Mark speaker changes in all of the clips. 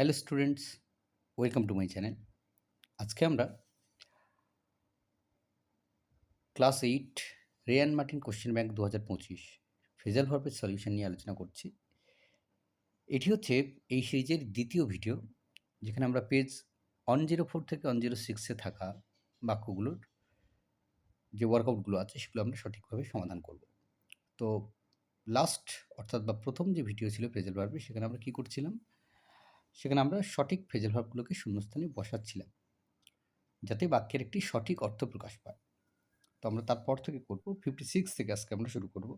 Speaker 1: Hello students, welcome to my channel. আজকে আমরা class eight, Ryan Martin question bank দু হাজার পঁচিশ ফেজাল ভার্বের সলিউশন নিয়ে আলোচনা করছি। এটি হচ্ছে এই সিরিজের দ্বিতীয় ভিডিও, যেখানে আমরা পেজ ওয়ান জিরো ফোর থেকে ওয়ান জিরো সিক্সে থাকা বাক্যগুলোর যে ওয়ার্কআউটগুলো আছে, সেগুলো আমরা সঠিকভাবে সমাধান করব। তো লাস্ট অর্থাৎ বা প্রথম যে ভিডিও ছিল ফেজাল ভার্বে সেখানে আমরা কী করছিলাম? সেখানে আমরা সঠিক ফ্রেজাল ভার্বগুলোকে শূন্যস্থানে বসাচ্ছিলাম, যাতে বাক্যের একটি সঠিক অর্থ প্রকাশ পায়। তো আমরা তারপর থেকে করব ফিফটি সিক্স থেকে আজকে আমরা শুরু করব।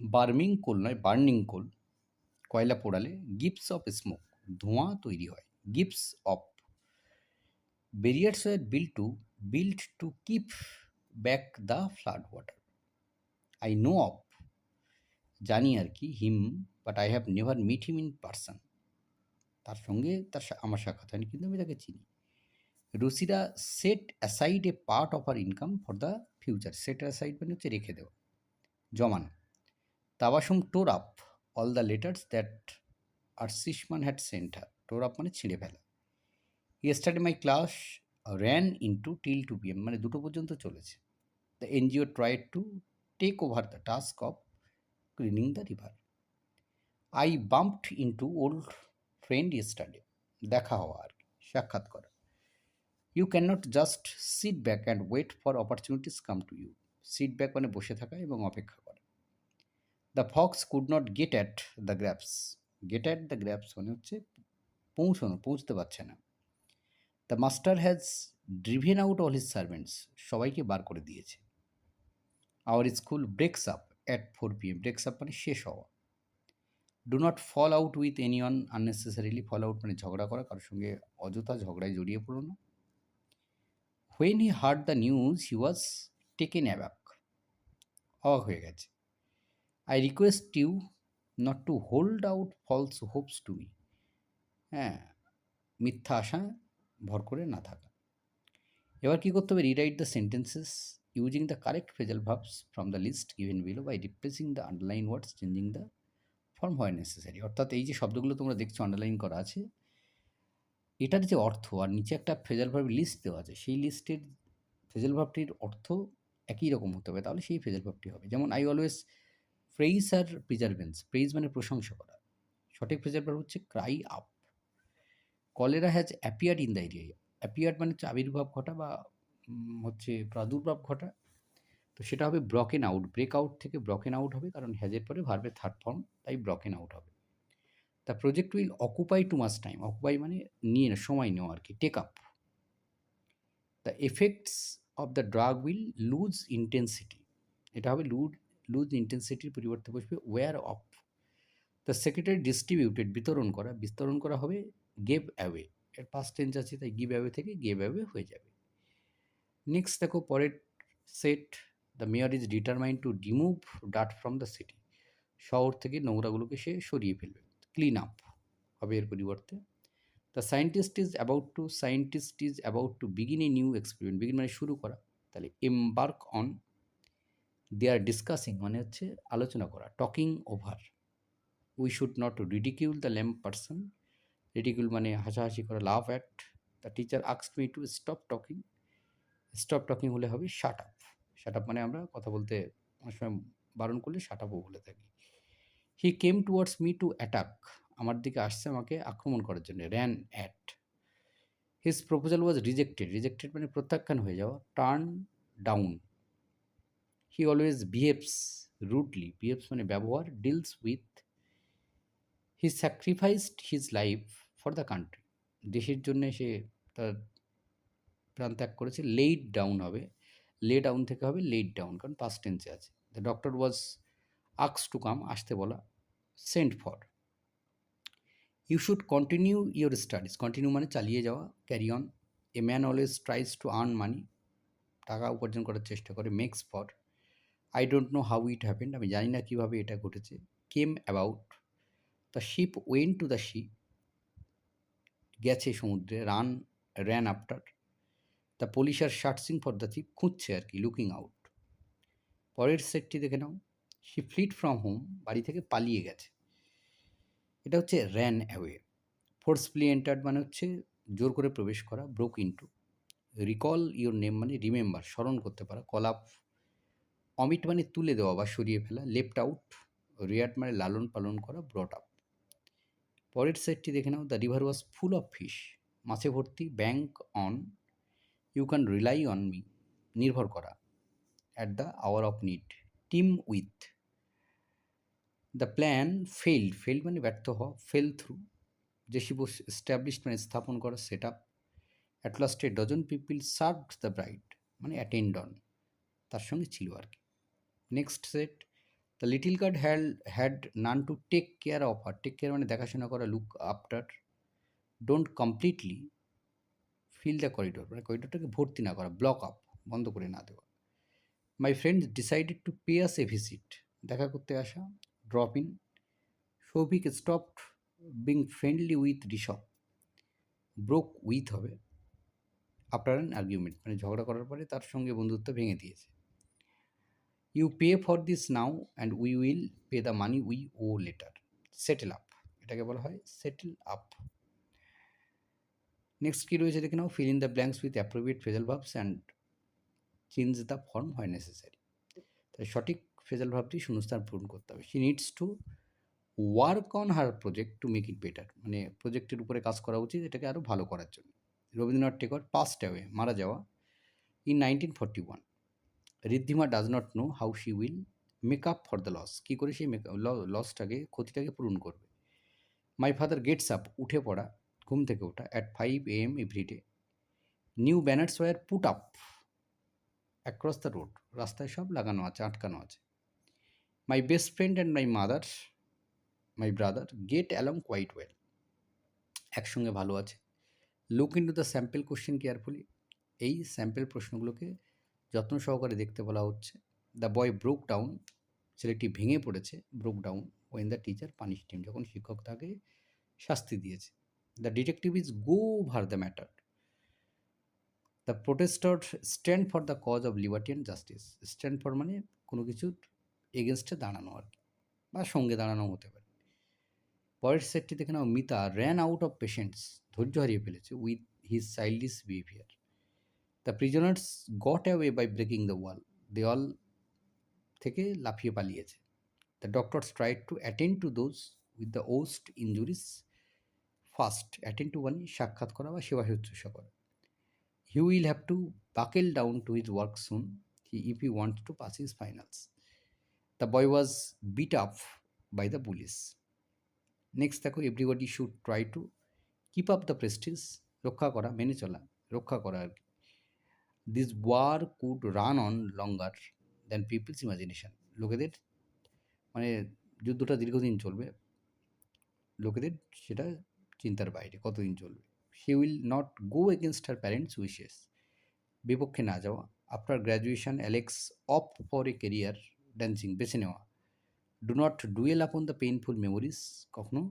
Speaker 1: বার্মিং কোল নয়, বার্নিং কোল, কয়লা পোড়ালে গিপস অফ স্মোক, ধোঁয়া তৈরি হয় gives off. Barriers were build to build to keep back the flood water. I know of, জানি আর কি him, but I have never meet him in person. তার সঙ্গে তার আমার সাক্ষাৎ হয়নি, কিন্তু আমি তাকে চিনি। Ruchira set aside a part of her income for the future set aside মানে হচ্ছে রেখে দেওয়া, জমান। Tabassum tore up all the letters that her সিসমান had sent her tore up মানে ছিঁড়ে ফেলা। Yesterday my class ran into till two PM মানে দুটো পর্যন্ত চলেছে। The NGO tried to take over the task of cleaning the river I bumped into old friend study দেখা হওয়া আর কি, সাক্ষাৎ করা। You can not just sit back and wait for opportunities come to you sit back মানে বসে থাকা এবং অপেক্ষা করা। The fox could not get at the grapes get at the grapes মানে হচ্ছে পৌঁছানো, পৌঁছতে পারছে না। The master has driven out all his servants সবাইকে বার করে দিয়েছে। Our school breaks up at four P M breaks up মানে শেষ হওয়া। Do not fall out with any one unnecessarily fall out মানে ঝগড়া করা, কারোর সঙ্গে অযথা ঝগড়ায় জড়িয়ে পড়ো না। When he heard the news he was taken aback অবাক হয়ে গেছে। I request you not to hold out false hopes to me হ্যাঁ মিথ্যা আশা ভর করে না থাকা। এবার কী করতে হবে? Rewrite the sentences using the correct phrasal verbs from the list given below by replacing the underline words changing the form হয় নেসেসারি অর্থাৎ এই যে শব্দগুলো তোমরা দেখছ আন্ডারলাইন করা আছে, এটার যে অর্থ, আর নিচে একটা ফেজাল ভার্ব লিস্ট দেওয়া আছে, সেই লিস্টের ফেজাল ভার্বটির অর্থ একই রকম হতে হবে, তাহলে সেই ফেজাল ভার্বটি হবে। যেমন আই অলওয়েজ প্রেইজ আর প্রিজার্ভেন্স প্রেইজ মানে প্রশংসা করা। সঠিক ফেজাল ভার্ব হচ্ছে cry up cholera has appeared in the area appeared মানে হচ্ছে আবির্ভাব ঘটা বা হচ্ছে প্রাদুর্ভাব ঘটা। তো সেটা হবে ব্রকেন আউট ব্রেক আউট থেকে ব্রকেন আউট হবে কারণ হ্যাজের পরে ভার্বের থার্ড ফর্ম তাই ব্রকেন আউট হবে। The project will occupy two mass time occupy মানে নিয়ে না, সময় নেওয়া আর কি take up the effects of the drug will lose intensity এটা হবে লুজ লুজ ইন্টেন্সিটির পরিবর্তে বসবে were of the secretary distributed বিতরণ করা বিতরণ করা হবে গেভ অ্যাওয়ে এর ফার্স্ট টেন্স আছে, তাই গিভ অ্যাওয়ে থেকে গেভ অ্যাওয়ে হয়ে যাবে। নেক্সট দেখো পরের set the mayor is determined to remove ডাট from the city শহর থেকে নোংরাগুলোকে সে সরিয়ে ফেলবে। ক্লিন আপ হবে এর পরিবর্তে। The scientist is about to scientist is about to begin a new experiment begin মানে শুরু করা। তাহলে এমবার্ক অন দে আর ডিসকাসিং মানে হচ্ছে আলোচনা করা talking over we should not ridicule the lame person ridicule মানে হাসাহাসি করা laugh at the teacher আক্স me to stop talking stop talking হলে হবে শাট আপ শাট আপ মানে আমরা কথা বলতে অনেক সময় বারণ করলে শাট আপও বলে থাকি। He came towards me to attack আমার দিকে আসছে আমাকে আক্রমণ করার জন্য ran at his proposal was rejected rejected মানে প্রত্যাখ্যান হয়ে যাওয়া turn down he always behaves rudely behaves মানে ব্যবহার deals with he sacrificed his life for the country দেশের জন্য সে তার প্রাণ ত্যাগ করেছে লেইড ডাউন হবে। লে ডাউন থেকে হবে লেইড ডাউন কারণ পাস্ট টেন্সে আছে। দ্য ডক্টর ওয়াজ আক্স টু কাম আসতে বলা sent for you should continue your studies continue মানে চালিয়ে যাওয়া carry on a man always tries to earn money টাকা উপার্জন করার চেষ্টা করে makes for I don't know how it happened আমি জানি না কীভাবে এটা ঘটেছে। Came about the ship went to the ship গেছে সমুদ্রে run ran after the police are searching for the thief খুঁজছে আর কি, লুকিং আউট। পরের সেটটি দেখে নাও। শি ফ্লিট ফ্রম হোম, বাড়ি থেকে পালিয়ে গেছে। এটা হচ্ছে ran away. Force forcefully entered মানে হচ্ছে জোর করে প্রবেশ করা, broke into. Recall your name মানে রিমেম্বার, স্মরণ করতে পারা, কল আপ, অমিট মানে তুলে দেওয়া বা সরিয়ে ফেলা, লেফট আউট রিয়াট মানে লালন পালন করা, ব্রট আপ। পরের সেটটি দেখে নাও। The river was full of fish. মাছে ভর্তি bank on you can rely on me নির্ভর করা at the hour of need teem with the plan failed failed মানে ব্যর্থ হওয়া ফেল থ্রু যে শিব এস্টাবলিশড মানে স্থাপন করা set up at last dozen people served the bride মানে অ্যাটেন্ড অন তার সঙ্গে ছিল আর কি। Next set the little girl had had none to take care of her take care মানে দেখাশোনা করা look after don't completely fill the corridor মানে করিডোরটাকে ভর্তি না করা ব্লক আপ বন্ধ করে না দেওয়া। My friend decided to pay us a visit দেখা করতে আসা drop in Souvik stopped being friendly with Rishabh. Broke with হবে। আফটার অ্যান আর্গুমেন্ট মানে ঝগড়া করার পরে তার সঙ্গে বন্ধুত্ব ভেঙে দিয়েছে। You pay for this now and we will pay the money we owe later settle up এটাকে বলা হয় সেটেল আপ নেক্সট কী রয়েছে দেখে নাও fill in the blanks with appropriate phrasal verbs and change the form হয় necessary তাই সঠিক phrasal ভাবটি শূন্যস্থান পূরণ করতে হবে। She needs to work on her project to make it better মানে প্রজেক্টের উপরে কাজ করা উচিত, এটাকে আরও ভালো করার জন্য। রবীন্দ্রনাথ টেকর পাস্ট অ্যাওয়ে মারা যাওয়া in nineteen forty one Riddhima does not know how she will make up for the loss কী করে সেই লসটাকে ক্ষতিটাকে পূরণ করবে। মাই ফাদার গেটস আপ উঠে পড়া। ঘুম থেকে ওঠা at five AM everyday new banners were put up across the road রাস্তায় সব লাগানো আছে, আটকানো আছে। My best friend and my mother my brother get along quite well একসঙ্গে ভালো আছে। Look in to the sample question carefully এই স্যাম্পেল প্রশ্নগুলোকে যত্ন সহকারে দেখতে বলা হচ্ছে। দ্য বয় ব্রোক ডাউন ছেলেটি ভেঙে পড়েছে। Broke down when the teacher punished him যখন শিক্ষক তাকে শাস্তি দিয়েছে। The detective is go over the matter the protester stand for the cause of liberty and justice stand for মানে কোনো কিছুর এগেনস্টে দাঁড়ানো আর কি, বা সঙ্গে দাঁড়ানো হতে পারে। পরের সেটটি দেখে নাও, Mita ran out of patience ধৈর্য হারিয়ে ফেলেছে with his childish behaviour the prisoners got away by breaking the wall দেওয়াল থেকে লাফিয়ে পালিয়েছে। The doctors tried to attend to those with the worst injuries first attend to মানে সাক্ষাৎ করা বা সেবা শুশ্রূষা করা। He will have to buckle down to his work soon he if he want to pass his finals the boy was beat up by the police next দেখো everybody should try to keep up the prestige রক্ষা করা, মেনে চলা, রক্ষা করা আর কি। This war could run on longer than people's imagination লোকেদের মানে যুদ্ধটা দীর্ঘদিন চলবে। লোকেদের সেটা চিন্তার বাইরে, কতদিন চলবে? She will not go against her parents wishes বিপক্ষে না যাওয়া after graduation Alex opt for a career dancing বেছে নেওয়া। Do not dwell upon the painful memories কখনো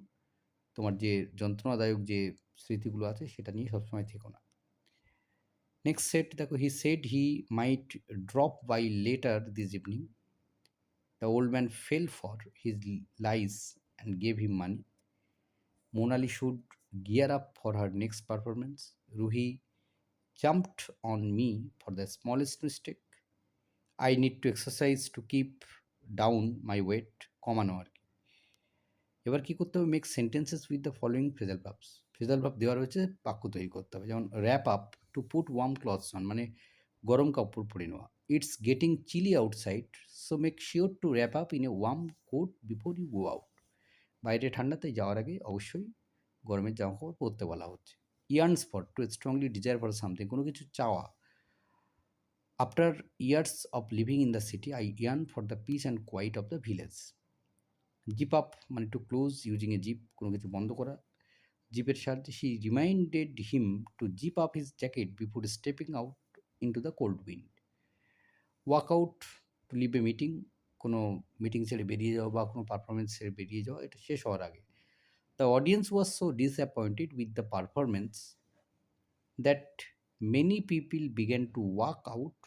Speaker 1: তোমার যে যন্ত্রণাদায়ক যে স্মৃতিগুলো আছে, সেটা নিয়ে সবসময় থেকো না। নেক্সট সেট দেখো he said he might drop by later this evening the old man fell for his lies and gave him money Monali should gear up for her next performance Ruhi jumped on me for the smallest mistake. I need to exercise to keep down my weight কমানো আর কি এবার কী করতে হবে? Make sentences with the following phrasal verbs phrasal verb দেওয়া রয়েছে, বাক্য তৈরি করতে হবে। যেমন wrap up to put warm clothes on মানে গরম কাপড় পরে নেওয়া। It's getting chilly outside so make sure to wrap up in a warm coat before you go out বাইরে ঠান্ডাতে যাওয়ার আগে অবশ্যই গরমের জামা কাপড় পরতে বলা হচ্ছে। Yearns for to strongly desire for something কোনো কিছু চাওয়া। After years of living in the city I yearn for the peace and quiet of the village zip up মানে to close using a zip কোনো কিছু বন্ধ করা। জিপের সাহায্যে she reminded him to zip up his jacket before stepping out into the cold wind walk out to leave a meeting কোনো meeting ছেড়ে বেরিয়ে যাওয়া বা কোনো পারফরমেন্স ছেড়ে বেরিয়ে যাওয়া এটা শেষ হওয়ার আগে। The audience was so disappointed with the performance that many people began to walk out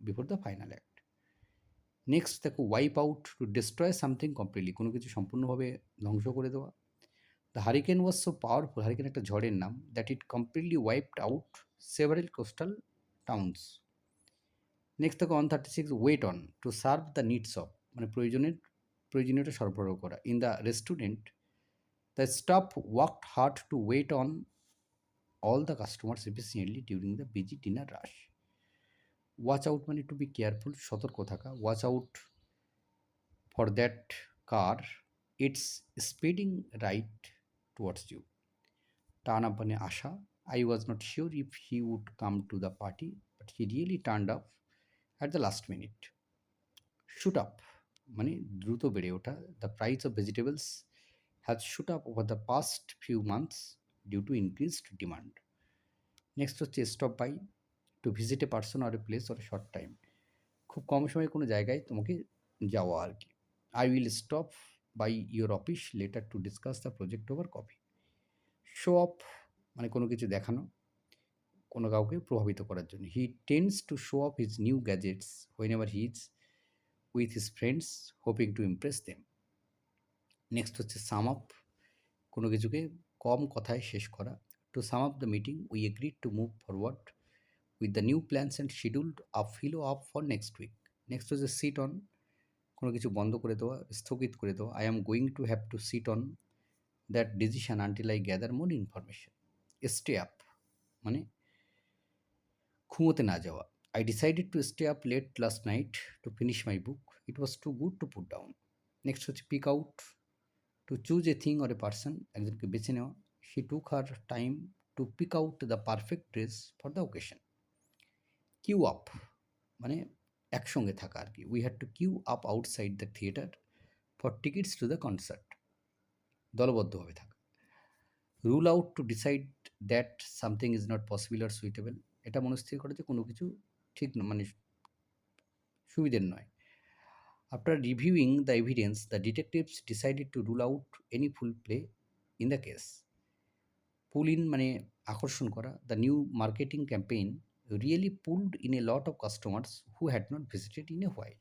Speaker 1: before the final act next দেখো wipe out to destroy something completely কোনো কিছু সম্পূর্ণভাবে ধ্বংস করে দেওয়া। The hurricane was so powerful hurricane একটা ঝড়ের নাম that it completely wiped out several coastal towns next থাকে one thirty six wait on to serve the needs of মানে প্রয়োজনের প্রয়োজনীয়তা সরবরাহ করা। In the restaurant the staff worked hard to wait on all the customers efficiently during the busy dinner rush. Watch out মানে to be careful সতর্ক থাকা। Watch out for that car it's speeding right towards you turn up মানে আশা I was not sure if he would come to the party but he really turn up at the last minute shoot up মানে দ্রুত বেড়ে ওঠা। The price of vegetables has shot up over the past few months due to increased demand next হচ্ছে stop by to visit a person R a place or short time খুব কম সময়ে কোনো জায়গায় তোমাকে যাওয়া আর কি। I will stop by your office later to discuss the project over coffee show off মানে কোনো কিছু দেখানো, কোনো কাউকে প্রভাবিত করার জন্য। He tends to show off his new gadgets when ever he is with his friends hoping to impress them next হচ্ছে সাম আপ কোনো কিছুকে কম কথায় শেষ করা। To sum up the meeting we agreed to move forward with the new plans and scheduled up follow up for next week next হচ্ছে sit on কোনো কিছু বন্ধ করে দেওয়া, স্থগিত করে দেওয়া। I am going to have to sit on that decision until I gather more information stay up মানে ঘুমোতে না যাওয়া। I decided to stay up late last night to finish my book it was too good to put down next হচ্ছে pick out to choose a thing or a person একজনকে বেছে নেওয়া she took her time to pick out the perfect dress for the occasion queue up মানে একসঙ্গে থাকা আর কি। We had to queue up outside the theatre for tickets to the concert দলবদ্ধভাবে থাকা। Rule out to decide that something is not possible R suitable এটা মনস্থির করে যে কোনো কিছু ঠিক ন- মানে সুবিধের নয়। After reviewing the evidence the detectives decided to rule out any foul play in the case pull in মানে আকর্ষণ করা the new marketing campaign really pulled in a lot of customers who had not visited in a while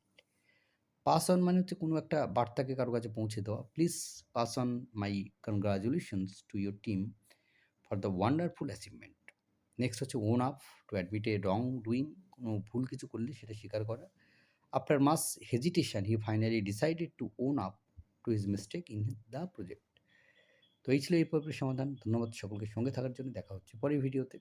Speaker 1: pass on মানে হচ্ছে কোনো একটা বার্তাকে কারও কাছে পৌঁছে দেওয়া। Please pass on my congratulations to your team for the wonderful achievement next হচ্ছে own up to admit a wrongdoing কোনো ভুল কিছু করলে সেটা স্বীকার করা। After much hesitation he finally decided to own up to his mistake in the project তো এই ছিল এই পর্বের সমাধান। ধন্যবাদ সকলকে সঙ্গে থাকার জন্য। দেখা হচ্ছে পরের ভিডিওতে